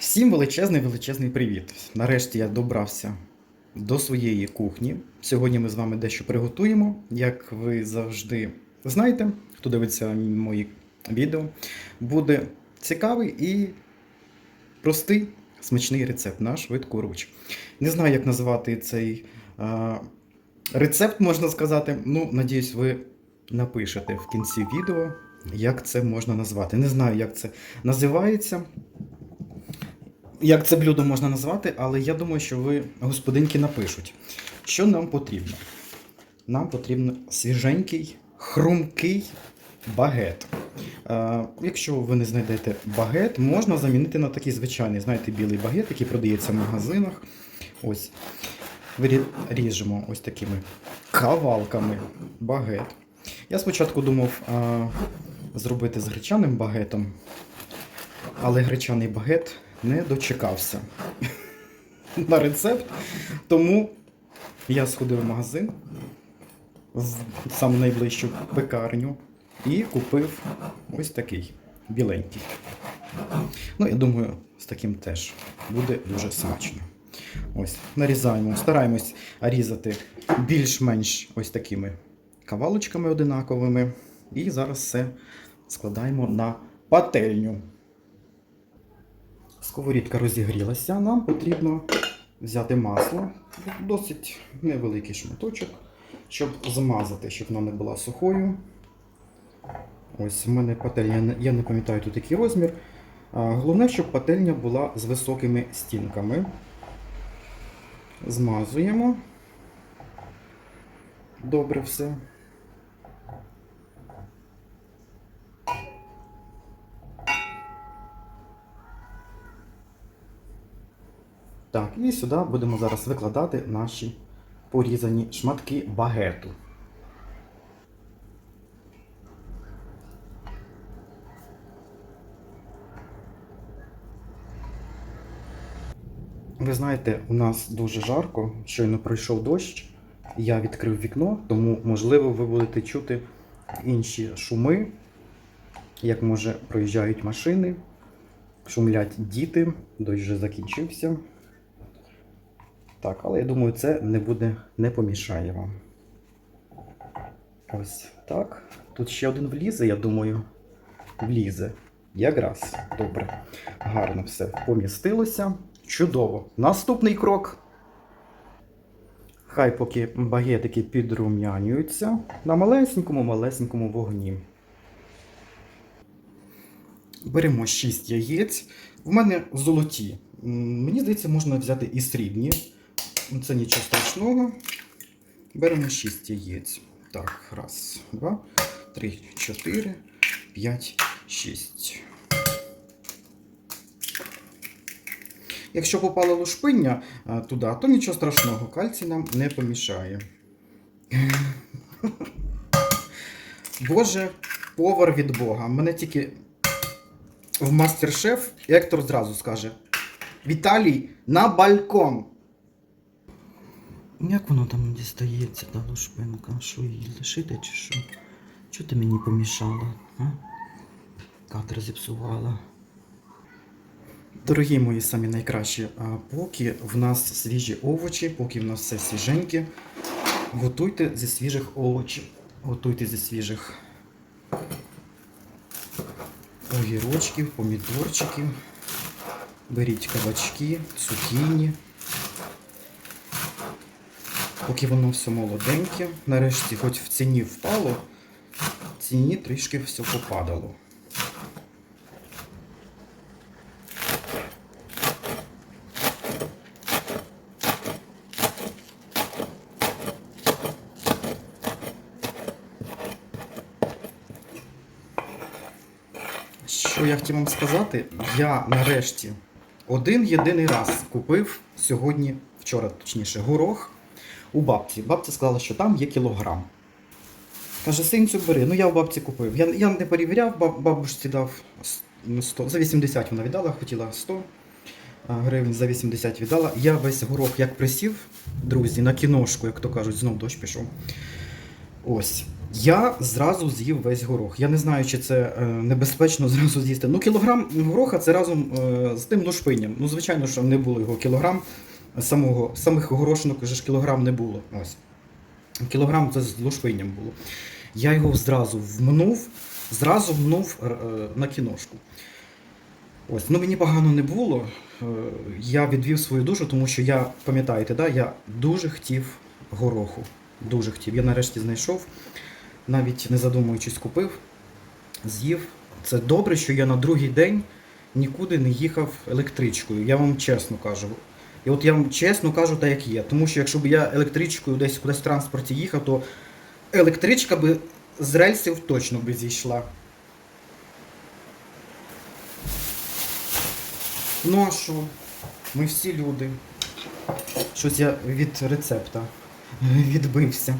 Всім величезний величезний привіт. Нарешті я добрався до своєї кухні. Сьогодні ми з вами дещо приготуємо. Як ви завжди знаєте, хто дивиться мої відео, буде цікавий і простий смачний рецепт на швидку руч. Не знаю, як називати цей а, рецепт, можна сказати. Ну, надіюсь, ви напишете в кінці відео, як це можна назвати. Не знаю, як це називається як це блюдо можна назвати, але я думаю, що ви, господинки, напишуть. Що нам потрібно? Нам потрібен свіженький, хрумкий багет. Е, якщо ви не знайдете багет, можна замінити на такий звичайний, знаєте, білий багет, який продається в магазинах. Ось. Вирі- Ріжемо ось такими кавалками багет. Я спочатку думав е, зробити з гречаним багетом, але гречаний багет не дочекався на рецепт. Тому я сходив в магазин в саму найближчу пекарню і купив ось такий біленький. Ну, я думаю, з таким теж буде дуже смачно. Ось, нарізаємо, стараємось різати більш-менш ось такими кавалочками одинаковими. І зараз все складаємо на пательню. Сковорідка розігрілася, нам потрібно взяти масло, досить невеликий шматочок, щоб змазати, щоб вона не була сухою. Ось в мене пательня, я не- пам'ятаю тут який розмір. Головне, щоб пательня була з високими стінками. Змазуємо. Добре все. Так, і сюди будемо зараз викладати наші порізані шматки багету. Ви знаєте, у нас дуже жарко, щойно пройшов дощ. Я відкрив вікно, тому, можливо, ви будете чути інші шуми, як може проїжджають машини, шумлять діти, дощ вже закінчився. Так, але я думаю, це не буде, не помішає вам. Ось так. Тут ще один влізе, я думаю. Влізе. Якраз. Добре. Гарно все помістилося. Чудово. Наступний крок. Хай поки багетики підрум'янюються на малесенькому-малесенькому вогні. Беремо 6 яєць. В мене золоті. Мені здається, можна взяти і срібні. Це нічого страшного. Беремо 6 яєць. Так, раз, два, три, чотири, п'ять, шість. Якщо попало лушпиння туди, то нічого страшного, кальцій нам не помішає. Боже, повар від Бога. Мене тільки в мастер-шеф Ектор зразу скаже: Віталій, на балкон! Як воно там дістається, та лушпинка? Що її лишити чи що? Чого ти мені помішала? А? Катер зіпсувала. Дорогі мої самі найкращі, поки в нас свіжі овочі, поки в нас все свіженьке, готуйте зі свіжих овочів. Готуйте зі свіжих огірочків, помідорчиків. Беріть кабачки, цукіні. Поки воно все молоденьке, нарешті, хоч в ціні впало, в ціні трішки все попадало. Що я хотів вам сказати, я нарешті один єдиний раз купив сьогодні, вчора точніше, горох у бабці. Бабця сказала, що там є кілограм. Каже, синцю бери. Ну я у бабці купив. Я, я не перевіряв, баб, бабусі дав ну, 100. За 80 вона віддала, хотіла 100 гривень, за 80 віддала. Я весь горох як присів, друзі, на кіношку, як то кажуть, знов дощ пішов. Ось. Я зразу з'їв весь горох. Я не знаю, чи це е, небезпечно зразу з'їсти. Ну, кілограм гороха це разом е, з тим лушпинням. Ну, звичайно, що не було його кілограм. Самого, самих горошинок вже ж кілограм не було. Ось. Кілограм це з лушпинням було. Я його зразу вмнув, зразу вмнув е, е, на кіношку. Ось, ну мені погано не було. Е, Я відвів свою душу, тому що я, пам'ятаєте, да, я дуже хотів гороху. Дуже хотів. Я нарешті знайшов, навіть не задумуючись, купив, з'їв. Це добре, що я на другий день нікуди не їхав електричкою. Я вам чесно кажу. І от я вам чесно кажу, так як є. Тому що якщо б я електричкою десь кудись в транспорті їхав, то електричка би з рельсів точно би зійшла. Ну а що? Ми всі люди. Щось я від рецепта відбився.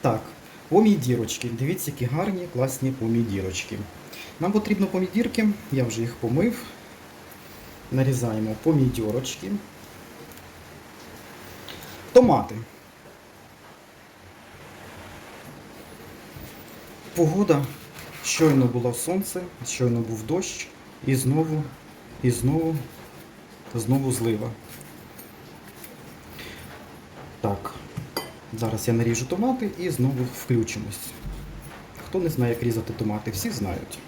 Так, помідірочки. Дивіться, які гарні, класні помідірочки. Нам потрібно помідірки, я вже їх помив. Нарізаємо помідірочки. Томати. Погода. Щойно було сонце, щойно був дощ, і знову, і знову, знову злива. Так, зараз я наріжу томати і знову включимось. Хто не знає, як різати томати, всі знають.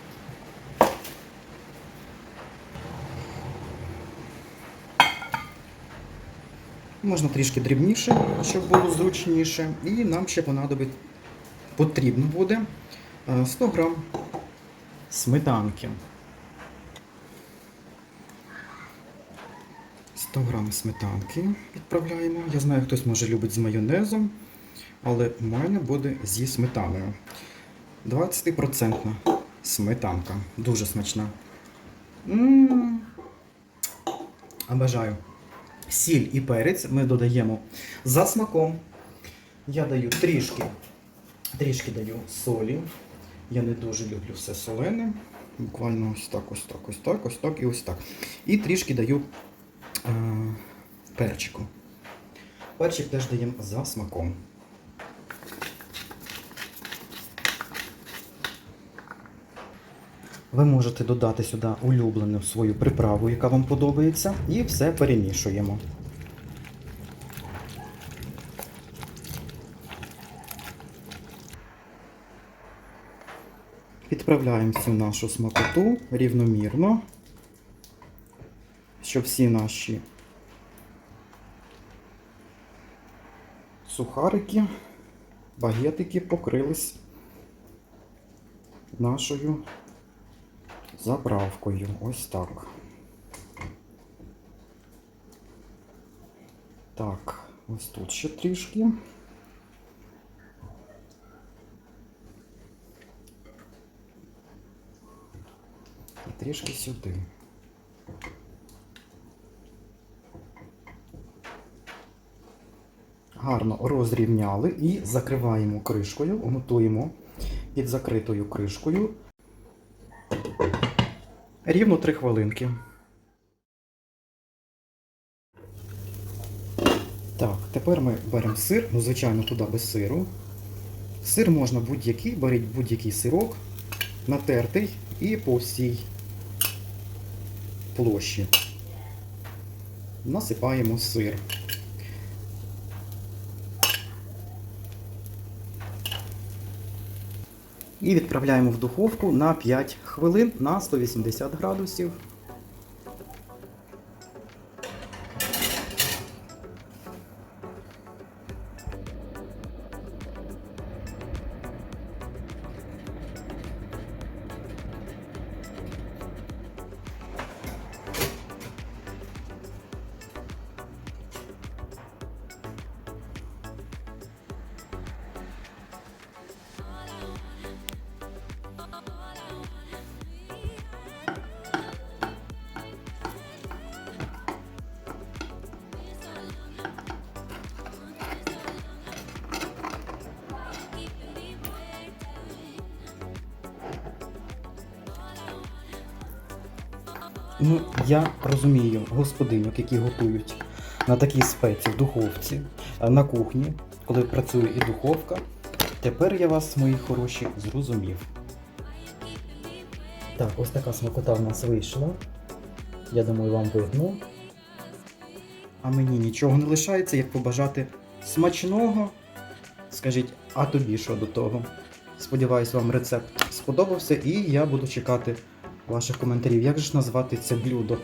Можна трішки дрібніше, щоб було зручніше. І нам ще понадобить, потрібно буде е, 100 грам сметанки. 100 грам сметанки відправляємо. Я знаю, хтось може любить з майонезом, але у мене буде зі сметаною. 20% сметанка. Дуже смачна. М. Обажаю. Сіль і перець ми додаємо за смаком. Я даю трішки, трішки даю солі. Я не дуже люблю все солене. Буквально ось так, ось так, ось так, ось так і ось так. І трішки даю е, перчику. Перчик теж даємо за смаком. Ви можете додати сюди улюблену свою приправу, яка вам подобається, і все перемішуємо. Відправляємо всю нашу смакоту рівномірно, щоб всі наші сухарики, багетики покрились нашою заправкою. Ось так. Так, ось тут ще трішки. І трішки сюди. Гарно розрівняли і закриваємо кришкою, готуємо під закритою кришкою Рівно 3 хвилинки. Так, тепер ми беремо сир, ну, звичайно, туди без сиру. Сир можна будь-який, беріть будь-який сирок, натертий і по всій площі. Насипаємо сир. І відправляємо в духовку на 5 хвилин на 180 градусів. Ну, я розумію господинок, які готують на такій спеці в духовці, на кухні, коли працює і духовка. Тепер я вас, мої хороші, зрозумів. Так, ось така смакота в нас вийшла. Я думаю, вам видно. А мені нічого не лишається, як побажати смачного. Скажіть, а тобі що до того? Сподіваюсь, вам рецепт сподобався, і я буду чекати ваших коментарів. Як же ж назвати це блюдо?